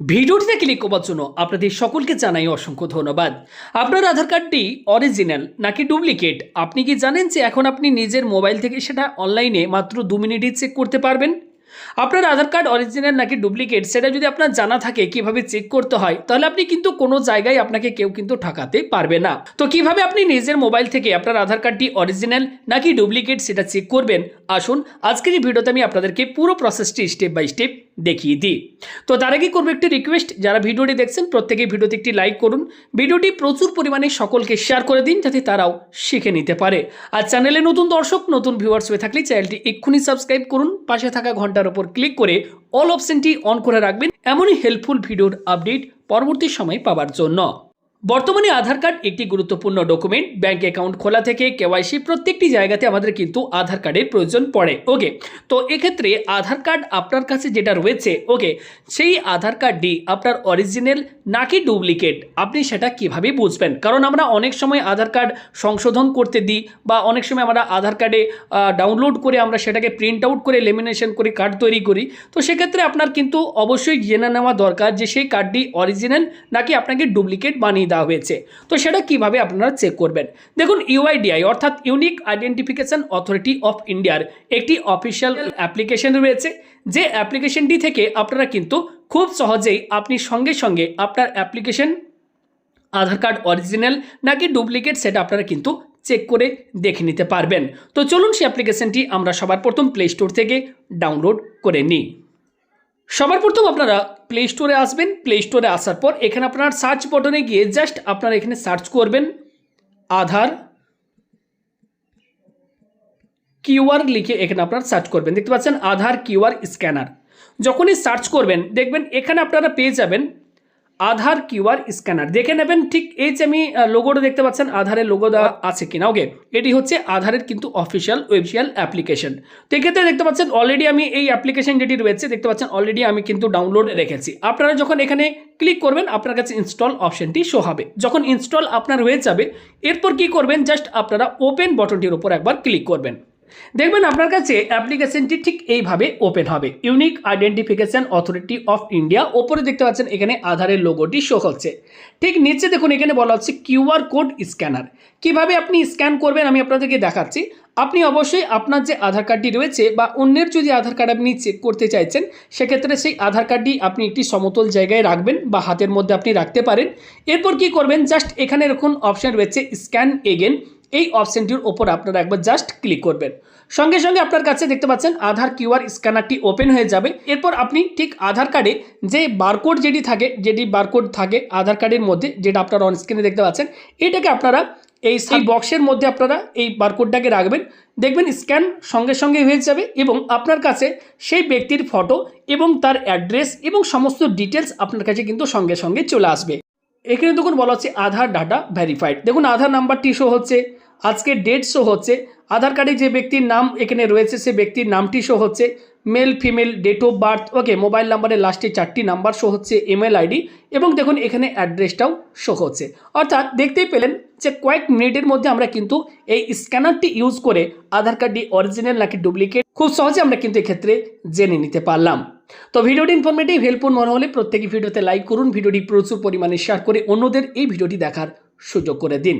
ভিডিওটিতে ক্লিক করার জন্য আপনাদের সকলকে জানাই অসংখ্য ধন্যবাদ। আপনার আধার কার্ডটি অরিজিনাল নাকি ডুপ্লিকেট আপনি কি জানেন যে এখন আপনি নিজের মোবাইল থেকে সেটা অনলাইনে মাত্র দু মিনিটই চেক করতে পারবেন? আপনার আধার কার্ড অরিজিনাল নাকি ডুপ্লিকেট সেটা যদি আপনার জানা থাকে কীভাবে চেক করতে হয়, তাহলে আপনি কিন্তু কোনো জায়গায় আপনাকে কেউ কিন্তু ঠকাতে পারবে না। তো কীভাবে আপনি নিজের মোবাইল থেকে আপনার আধার কার্ডটি অরিজিনাল নাকি ডুপ্লিকেট সেটা চেক করবেন? আসুন, আজকের এই ভিডিওতে আমি আপনাদেরকে পুরো প্রসেসটি স্টেপ বাই স্টেপ দেখিয়ে দিই। তো তার আগে করব একটি রিকোয়েস্ট যারা ভিডিওটি দেখছেন, প্রত্যেকেই ভিডিওতে একটি লাইক করুন। ভিডিওটি প্রচুর পরিমাণে সকলকে শেয়ার করে দিন, যাতে তারাও শিখে নিতে পারে। আর চ্যানেলে নতুন দর্শক, নতুন ভিউয়ার্স হয়ে থাকলে চ্যানেলটি এক্ষুনি সাবস্ক্রাইব করুন। পাশে থাকা ঘণ্টার উপর ক্লিক করে অল অপশানটি অন করে রাখবেন। এমনই হেল্পফুল ভিডিওর আপডেট পরবর্তী সময় পাওয়ার জন্য। বর্তমানে আধার কার্ড একটি গুরুত্বপূর্ণ ডকুমেন্ট ব্যাংক অ্যাকাউন্ট খোলা থেকে কেওয়াইসি প্রত্যেকটি জায়গাতে আমাদের কিন্তু আধার কার্ডের প্রয়োজন পড়ে। ওকে তো এক্ষেত্রে আধার কার্ড আপনার কাছে যেটা রয়েছে ওকে সেই আধার কার্ডটি আপনার অরিজিনাল নাকি ডুপ্লিকেট আপনি সেটা কীভাবে বুঝবেন? কারণ আমরা অনেক সময় আধার কার্ড সংশোধন করতে দিই বা অনেক সময় আমরা আধার কার্ডে ডাউনলোড করে আমরা সেটাকে প্রিন্ট আউট করে লেমিনেশন করে কার্ড তৈরি করি। তো সেক্ষেত্রে আপনার কিন্তু অবশ্যই জেনে নেওয়া দরকার যে সেই কার্ডটি অরিজিনাল নাকি আপনাকে ডুপ্লিকেট বানিয়ে দেওয়া হয়েছে। তো সেটা কীভাবে আপনারা চেক করবেন? দেখুন ইউআইডিআই অর্থাৎ ইউনিক আইডেন্টিফিকেশন অথরিটি অফ ইন্ডিয়ার একটি অফিসিয়াল অ্যাপ্লিকেশন রয়েছে। যে অ্যাপ্লিকেশনটি থেকে আপনারা কিন্তু খুব সহজেই আপনি সঙ্গে সঙ্গে আপনার অ্যাপ্লিকেশন আধার কার্ড অরিজিনাল নাকি ডুপ্লিকেট সেটা আপনারা কিন্তু চেক করে দেখে নিতে পারবেন। তো চলুন সেই অ্যাপ্লিকেশনটি আমরা সবার প্রথম প্লে স্টোর থেকে ডাউনলোড করে নিই। সবার প্রথম আপনারা প্লে স্টোরে আসবেন। প্লে স্টোরে আসার পর এখানে আপনার সার্চ বটনে গিয়ে জাস্ট আপনারা এখানে সার্চ করবেন। আধার কিউআর লিখে এখানে আপনারা সার্চ করবেন। দেখতে পাচ্ছেন আধার কিউআর স্ক্যানার যখনই সার্চ করবেন, দেখবেন এখানে আপনারা পেয়ে যাবেন আধার কিউআর স্ক্যানার। দেখে নেবেন ঠিক এই যে আমি লোগোটা দেখতে পাচ্ছেন, আধারের লোগো দেওয়া আছে কিনা। ওকে এটি হচ্ছে আধারের কিন্তু অফিসিয়াল ওয়েবসিয়াল অ্যাপ্লিকেশন তো এক্ষেত্রে দেখতে পাচ্ছেন অলরেডি আমি এই অ্যাপ্লিকেশন যেটি রয়েছে, দেখতে পাচ্ছেন অলরেডি আমি কিন্তু ডাউনলোড রেখেছি। আপনারা যখন এখানে ক্লিক করবেন, আপনার কাছে ইনস্টল অপশনটি শো হবে। যখন ইনস্টল আপনার হয়ে যাবে, এরপর কি করবেন জাস্ট আপনারা ওপেন বটনটির উপর একবার ক্লিক করবেন। দেখবেন আপনার কাছে অ্যাপ্লিকেশনটি ঠিক এইভাবে ওপেন হবে। Unique identification authority of India ওপরে দেখতে পাচ্ছেন এখানে আধারের লোগোটি শো হচ্ছে ঠিক নিচে দেখুন এখানে বলা হচ্ছে কিউআর কোড স্ক্যানার কীভাবে আপনি স্ক্যান করবেন আমি আপনাদেরকে দেখাচ্ছি। আপনি অবশ্যই আপনার যে আধার কার্ডটি রয়েছে বা অন্যের যদি আধার কার্ড আপনি চেক করতে চাইছেন, সেক্ষেত্রে সেই আধার কার্ডটি আপনি একটি সমতল জায়গায় রাখবেন বা হাতের মধ্যে আপনি রাখতে পারেন। এরপর কি করবেন? জাস্ট এখানে এরকম অপশান রয়েছে স্ক্যান এগেন এই অপশানটির ওপর আপনারা একবার জাস্ট ক্লিক করবেন। সঙ্গে সঙ্গে আপনার কাছে দেখতে পাচ্ছেন আধার কিউআর স্ক্যানারটি ওপেন হয়ে যাবে। এরপর আপনি ঠিক আধার কার্ডে যে বারকোড যেটি থাকে যেটি বারকোড থাকে আধার কার্ডের মধ্যে যেটা আপনারা অন স্ক্রিনে দেখতে পাচ্ছেন এটাকে আপনারা এই সেই বক্সের মধ্যে আপনারা এই বারকোডটাকে রাখবেন। দেখবেন স্ক্যান সঙ্গে সঙ্গে হয়ে যাবে এবং আপনার কাছে সেই ব্যক্তির ফটো এবং তার অ্যাড্রেস এবং সমস্ত ডিটেলস আপনার কাছে কিন্তু সঙ্গে সঙ্গে চলে আসবে। এখানে দেখুন বলা হচ্ছে আধার ডাটা ভ্যারিফাইড দেখুন আধার নাম্বারটি শো হচ্ছে। আজকের ডেট শো হচ্ছে। আধার কার্ডে যে ব্যক্তির নাম এখানে রয়েছে, সে ব্যক্তির নামটি শো হচ্ছে। Male female date of birth okay mobile নাম্বারের লাস্টে চারটি নাম্বার শো হচ্ছে ইমেল আইডি এবং দেখুন এখানে অ্যাড্রেসটাও শো হচ্ছে। অর্থাৎ দেখতেই পেলেন যে কয়েক মিনিটের মধ্যে আমরা কিন্তু এই স্ক্যানারটি ইউজ করে আধার কার্ডটি অরিজিনাল নাকি ডুপ্লিকেট খুব সহজে আমরা কিন্তু এক্ষেত্রে জেনে নিতে পারলাম। তো ভিডিওটি ইনফরমেটিভ হেল্পফুল মনে হলে প্রত্যেকে ভিডিওতে লাইক করুন। ভিডিওটি প্রচুর পরিমাণে শেয়ার করে অন্যদের এই ভিডিওটি দেখার সুযোগ করে দিন।